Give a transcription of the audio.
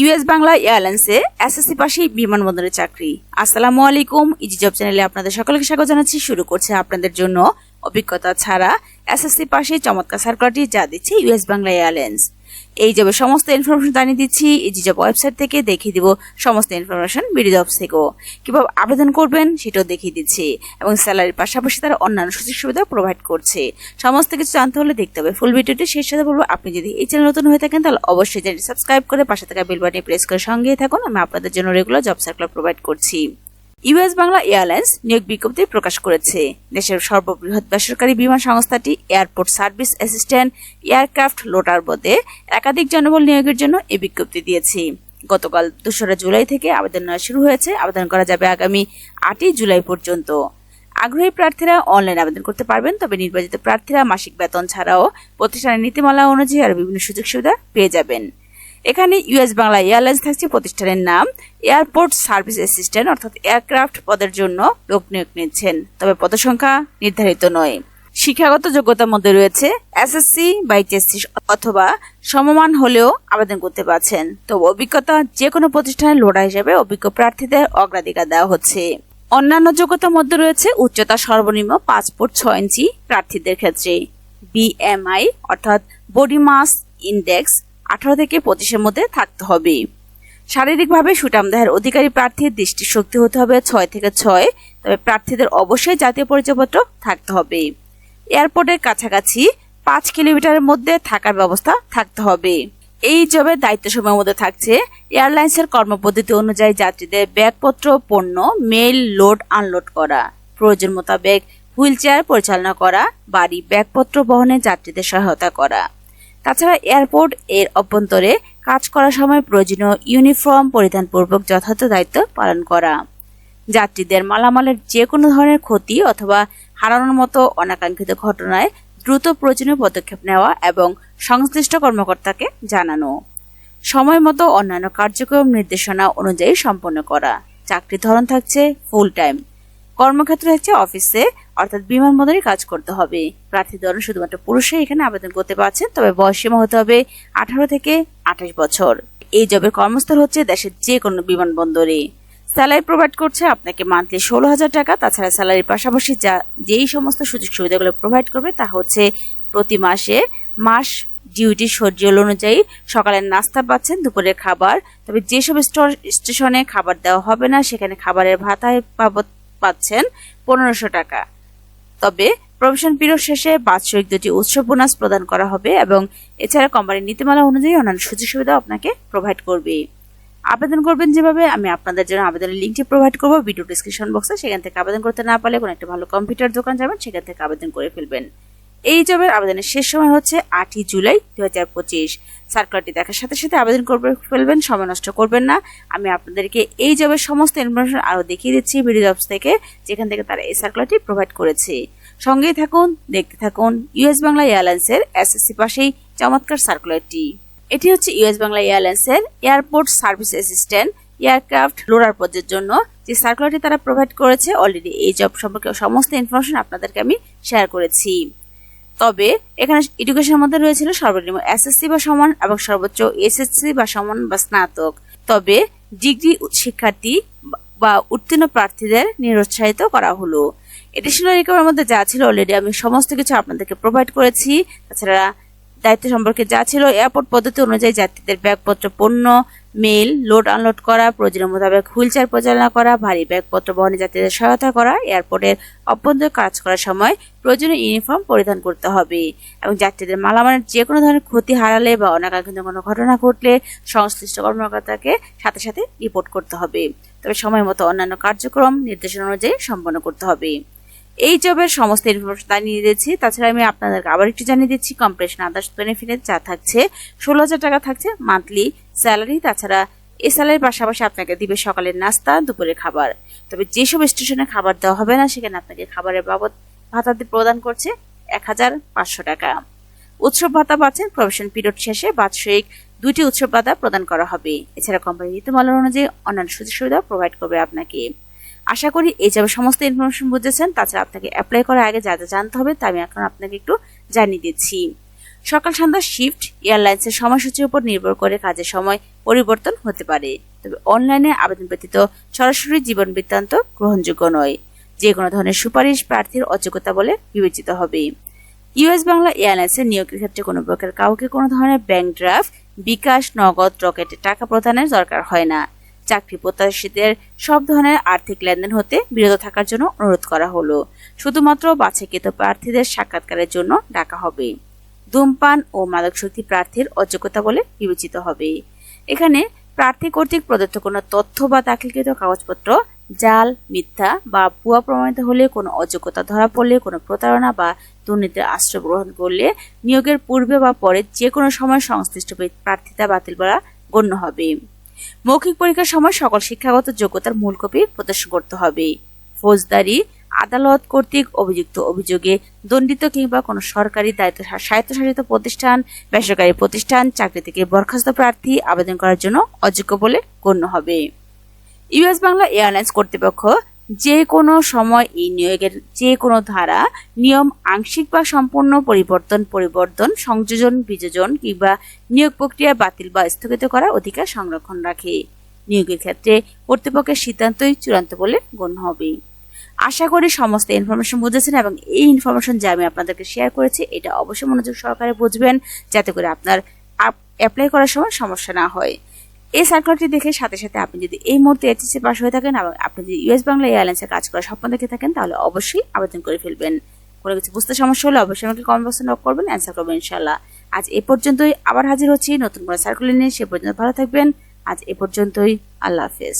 US Bangla এয়ারলাইন্সে SSC পাশে বিমানবন্দরের চাকরি। আসসালামু আলাইকুম ইজি জব চ্যানেলে আপনাদের সকলকে স্বাগত জানাচ্ছি। শুরু করছে আপনাদের জন্য অভিজ্ঞতা ছাড়া এসএসসি পাশেই চমৎকার সার্কুলারটি যা দিচ্ছে ইউএস বাংলা এয়ারলাইন্স এই জবের সমস্ত ইনফরমেশন জানিয়ে দিচ্ছি ইজি জব ওয়েবসাইট থেকে দেখিয়ে দিব সমস্ত ইনফরমেশন বিডি জবস থেকেও। কীভাবে আবেদন করবেন সেটাও দেখিয়ে দিচ্ছি এবং স্যালারির পাশাপাশি তারা অন্যান্য সুযোগ সুবিধা প্রোভাইড করছে। সমস্ত কিছু জানতে হলে দেখতে হবে। ফুল ভিডিওটি শেষ সাথে বলব। আপনি যদি এই চ্যানেল নতুন হয়ে থাকেন, তাহলে অবশ্যই চ্যানেলটি সাবস্ক্রাইব করে পাশে থাকা বেল বাটনে প্রেস করে সঙ্গেই থাকুন। আমি আপনাদের জন্য রেগুলার জব সার্কুলার প্রোভাইড করছি। ইউএস বাংলা এয়ারলাইন্স নিয়োগ বিজ্ঞপ্তি প্রকাশ করেছে। দেশের সর্ববৃহৎ বেসরকারি বিমান সংস্থাটি airport service assistant aircraft loader পদে একাধিক জনবল নিয়োগের জন্য এই বিজ্ঞপ্তি দিয়েছে। গতকাল দোসরা জুলাই থেকে আবেদন নেওয়া শুরু হয়েছে। আবেদন করা যাবে আগামী আটই জুলাই পর্যন্ত। আগ্রহী প্রার্থীরা অনলাইন আবেদন করতে পারবেন, তবে নির্বাচিত প্রার্থীরা মাসিক বেতন ছাড়াও প্রতিষ্ঠানের নীতিমালা অনুযায়ী আরও বিভিন্ন সুযোগ সুবিধা পেয়ে যাবেন। এখানে ইউএস বাংলা এয়ারলাইন্স থাকছে প্রতিষ্ঠানের নাম এয়ারপোর্ট সার্ভিস অ্যাসিস্ট্যান্ট অর্থাৎ এয়ারক্রাফট পদের জন্য লোক নিয়োগ নিচ্ছেন। তবে পদসংখ্যা নির্ধারিত নয়। শিক্ষাগত যোগ্যতার মধ্যে রয়েছে এসএসসি বা এইচএসসি অথবা সমমান হলেও আবেদন করতে পারছেন। তবে অভিজ্ঞতা যে কোনো প্রতিষ্ঠানে লোড়া হিসেবে অভিজ্ঞ প্রার্থীদের অগ্রাধিকার দেওয়া হচ্ছে। অন্যান্য যোগ্যতার মধ্যে রয়েছে উচ্চতা সর্বনিম্ন পাঁচ ফুট ছয় ইঞ্চি প্রার্থীদের ক্ষেত্রে। বিএমআই অর্থাৎ বডি মাস ইন্ডেক্স আঠারো থেকে পঁচিশের মধ্যে থাকতে হবে। শারীরিকভাবে সুটাম দেহের অধিকারী প্রার্থীর দৃষ্টিশক্তি হতে হবে ছয় থেকে ছয়। তবে প্রার্থীদের অবশ্যই জাতীয় পরিচয়পত্র থাকতে হবে। এয়ারপোর্টের কাছাকাছি পাঁচ কিলোমিটারের মধ্যে থাকার ব্যবস্থা থাকতে হবে। এই জবের দায়িত্ব সময়ের মধ্যে থাকছে এয়ারলাইন্সের কর্মপদ্ধতি অনুযায়ী যাত্রীদের ব্যাগপত্র, পণ্য মেল লোড আনলোড করা, প্রয়োজন মোতাবেক হুইল চেয়ার পরিচালনা করা, বাড়ি ব্যাগপত্র বহনে যাত্রীদের সহায়তা করা। তাছাড়া এয়ারপোর্ট এর অভ্যন্তরে কাজ করার সময় প্রয়োজনীয় ইউনিফর্ম পরিধানপূর্বক যথাযথ দায়িত্ব পালন করা। যাত্রীদের মালামালের যে কোনো ধরনের ক্ষতি অথবা হারানোর মতো অনাকাঙ্ক্ষিত ঘটনায় দ্রুত প্রয়োজনীয় পদক্ষেপ নেওয়া এবং সংশ্লিষ্ট কর্মকর্তাকে জানানো। সময় মতো অন্যান্য কার্যক্রম নির্দেশনা অনুযায়ী সম্পন্ন করা। চাকরির ধরন থাকছে ফুল টাইম কর্মক্ষেত্র হচ্ছে অফিসে, অর্থাৎ বিমানবন্দরে কাজ করতে হবে। প্রার্থী ধরন শুধুমাত্র পুরুষই এখানে আবেদন করতে পারছেন, তবে বয়স সীমা হতে হবে আঠারো থেকে আঠাশ বছর। এই জবের কর্মস্থল হচ্ছে দেশের যে কোনো বিমানবন্দরে। স্যালারি প্রোভাইড করছে আপনাকে মান্থলি ষোলো হাজার টাকা, তাছাড়া স্যালারির পাশাপাশি যা যেই সমস্ত সুযোগ সুবিধাগুলো প্রোভাইড করবে তা হচ্ছে প্রতি মাসে মাস ডিউটি সজ্জল অনুযায়ী সকালের নাস্তা পাচ্ছেন, দুপুরের খাবার। তবে যেসব স্টেশনে খাবার দেওয়া হবে না, সেখানে খাবারের ভাতায় বাবদ পাচ্ছেন পনেরোশো টাকা। তবে প্রবেশন পিরিয়ড শেষে বাৎসরিক দুটি উৎসব বোনাস প্রদান করা হবে এবং এছাড়া কোম্পানির নীতিমালা অনুযায়ী অন্যান্য সুযোগ সুবিধা আপনাকে প্রোভাইড করবে আবেদন করবেন যেভাবে, আমি আপনাদের জন্য আবেদনের লিঙ্কটি প্রোভাইড করব। ভিডিও ডিসক্রিপশন বক্সে সেখান থেকে আবেদন করতে না পারলে কোনো একটা ভালো কম্পিউটার দোকান যাবেন, সেখান থেকে আবেদন করে ফেলবেন। এই জবের আবেদনের শেষ সময় হচ্ছে আটই জুলাই দু হাজার পঁচিশ। সার্কুলারটি দেখার সাথে সাথে আবেদন করবে ফেলবেন, সময় নষ্ট করবেন না। আমি আপনাদেরকে এই জবের সমস্ত ইনফরমেশন আরও দেখিয়ে দিচ্ছি ভিডিও জবস থেকে, যেখান থেকে তারা এই সার্কুলারটি প্রোভাইড করেছে। সঙ্গেই থাকুন, দেখতে থাকুন ইউএস বাংলা এয়ারলাইন্সের এসএসসি পাশেই চমৎকার সার্কুলারটি। এটি হচ্ছে ইউএস বাংলা এয়ারলাইন্সের airport service assistant aircraft loader পদের জন্য। যে সার্কুলারটি তারা প্রোভাইড করেছে অলরেডি এই জব সম্পর্কে সমস্ত ইনফরমেশন আপনাদেরকে আমি শেয়ার করেছি। তবে এখানে এডুকেশনের মধ্যে রয়েছিল সর্বনিম্ন এসএসসি বা সমান এবং সর্বোচ্চ এসএসসি বা সমান বা স্নাতক। তবে ডিগ্রি শিক্ষার্থী বা উত্তীর্ণ প্রার্থীদের নিরুৎসাহিত করা হলো। এডিশনাল রিকভারের মধ্যে যা ছিল অলরেডি আমি সমস্ত কিছু আপনাদেরকে প্রোভাইড করেছি। তাছাড়া দায়িত্ব সম্পর্কে যা ছিল এয়ারপোর্ট পদ্ধতি অনুযায়ী যাত্রীদের ব্যাগপত্র, পণ্য মেল লোড আনলোড করা, প্রয়োজনীয় মোতাবেক হুইল চেয়ার পরিচালনা করা, ভারী ব্যাগপত্র বহনে যাত্রীদের সহায়তা করা এয়ারপোর্টের অভ্যন্তর কাজ করার সময় প্রয়োজনীয় ইউনিফর্ম পরিধান করতে হবে এবং যাত্রীদের মালামালের যে কোনো ধরনের ক্ষতি হারালে বা অনাকাঙ্ক্ষিত কোনো ঘটনা ঘটলে সংশ্লিষ্ট কর্মকর্তাকে সাথে সাথে রিপোর্ট করতে হবে। তবে সময় মতো অন্যান্য কার্যক্রম, নির্দেশনা অনুযায়ী সম্পন্ন করতে হবে। এই জবের সমস্ত ইনফরমেশন জানিয়ে দিয়েছি। তাছাড়া আমি আপনাদেরকে আবার একটু জানিয়ে দিচ্ছি কম্প্রেশন আদার্স বেনিফিটের যা থাকছে, ষোলো হাজার টাকা থাকছে মান্থলি স্যালারি তাছাড়া এই স্যালারির পাশাপাশি আপনাকে দিবে সকালের নাস্তা দুপুরের খাবার। তবে যেসব স্টেশনে খাবার দেওয়া হবে না, সেখানে আপনাকে খাবারের বাবদ ভাতা প্রদান করছে এক হাজার পাঁচশো টাকা। উৎসব ভাতা পাচ্ছেন প্রবেশন পিরিয়ড শেষে বাৎসরিক দুটি উৎসব ভাতা প্রদান করা হবে। এছাড়া কোম্পানি নীতিমালা অনুযায়ী অন্যান্য সুযোগ সুবিধা প্রোভাইড করবে আপনাকে। আশা করি এই যাবে সমস্ত ইনফরমেশন বুঝেছেন, তাছাড়া আপনাকে অ্যাপ্লাই করার আগে যা যা জানতে হবে তা আমি এখন আপনাকে একটু জানিয়ে দিচ্ছি। সকাল সন্ধ্যা শিফট এয়ারলাইন্সের সময়সূচির উপর নির্ভর করে কাজের সময় পরিবর্তন হতে পারে। তবে অনলাইনে আবেদন ব্যতীত সরাসরি জীবন বৃত্তান্ত গ্রহণযোগ্য নয়। যে কোনো ধরনের সুপারিশ প্রার্থীর অযোগ্যতা বলে বিবেচিত হবে। ইউএস বাংলা এয়ারলাইন্সের নিয়োগের ক্ষেত্রে কোনো প্রকার কাউকে কোনো ধরনের ব্যাংক ড্রাফট বিকাশ, নগদ, রকেটে টাকা প্রদানের দরকার হয় না। চাকরি প্রত্যাশীদের সব ধরনের আর্থিক লেনদেন হতে বিরত থাকার জন্য অনুরোধ করা হলো। শুধুমাত্র বাছাইকৃত প্রার্থীদের সাক্ষাৎকারের জন্য ডাকা হবে। ধূমপান ও মাদকশক্তি প্রার্থীর অযোগ্যতা বলে বিবেচিত হবে। এখানে প্রার্থী কর্তৃক প্রদত্ত কোনো তথ্য বা দাখিলকৃত কাগজপত্র, জাল, মিথ্যা বা ভুয়া প্রমাণিত হলে, কোনো অযোগ্যতা ধরা পড়লে, কোনো প্রতারণা বা দুর্নীতির আশ্রয় গ্রহণ করলে নিয়োগের পূর্বে বা পরে যে কোনো সময় সংশ্লিষ্ট প্রার্থিতা বাতিল করা গণ্য হবে। মৌখিক পরীক্ষার সময় সকল শিক্ষাগত যোগ্যতার মূল কপি প্রদর্শন করতে হবে। ফৌজদারি, আদালত কর্তৃক অভিযুক্ত অভিযোগে দণ্ডিত কিংবা কোনো সরকারি দায়িত্ব স্বায়ত্তশাসিত প্রতিষ্ঠান, বেসরকারি প্রতিষ্ঠান, চাকরি থেকে বরখাস্ত প্রার্থী আবেদন করার জন্য অযোগ্য বলে গণ্য হবে। ইউএস বাংলা এয়ারলাইন্স কর্তৃপক্ষ যে কোনো সময় এই নিয়োগের যে কোনো ধারা, নিয়ম আংশিক বা সম্পূর্ণ পরিবর্তন পরিবর্তন, সংযোজন, বিযোজন কিংবা নিয়োগ প্রক্রিয়া বাতিল বা স্থগিত করার অধিকার সংরক্ষণ রাখে। নিয়োগের ক্ষেত্রে কর্তৃপক্ষের সিদ্ধান্তই চূড়ান্ত বলে গণ্য হবে। আশা করি সমস্ত ইনফরমেশন বুঝেছেন এবং এই ইনফরমেশন যা আমি আপনাদেরকে শেয়ার করেছি, এটা অবশ্যই মনোযোগ সহকারে বুঝবেন, যাতে করে আপনার অ্যাপ্লাই করার সময় সমস্যা না হয়। এই সার্কুলারটি দেখে সাথে সাথে আপনি যদি এই মুহূর্তে এইচএসসি পাশ হয়ে থাকেন এবং আপনি যদি ইউএস বাংলা এয়ারলাইন্সে কাজ করার স্বপ্ন দেখে থাকেন, তাহলে অবশ্যই আবেদন করে ফেলবেন। কোনো কিছু বুঝতে সমস্যা হলে অবশ্যই আমাকে কমেন্ট বক্সে নক করবেন অ্যান্সার করবেন ইনশাল্লাহ আজ এ পর্যন্তই আবার হাজির হচ্ছি নতুন কোনো সার্কুলার নিয়ে, সে পর্যন্ত ভালো থাকবেন। আজ এ পর্যন্তই, আল্লাহ হাফেজ।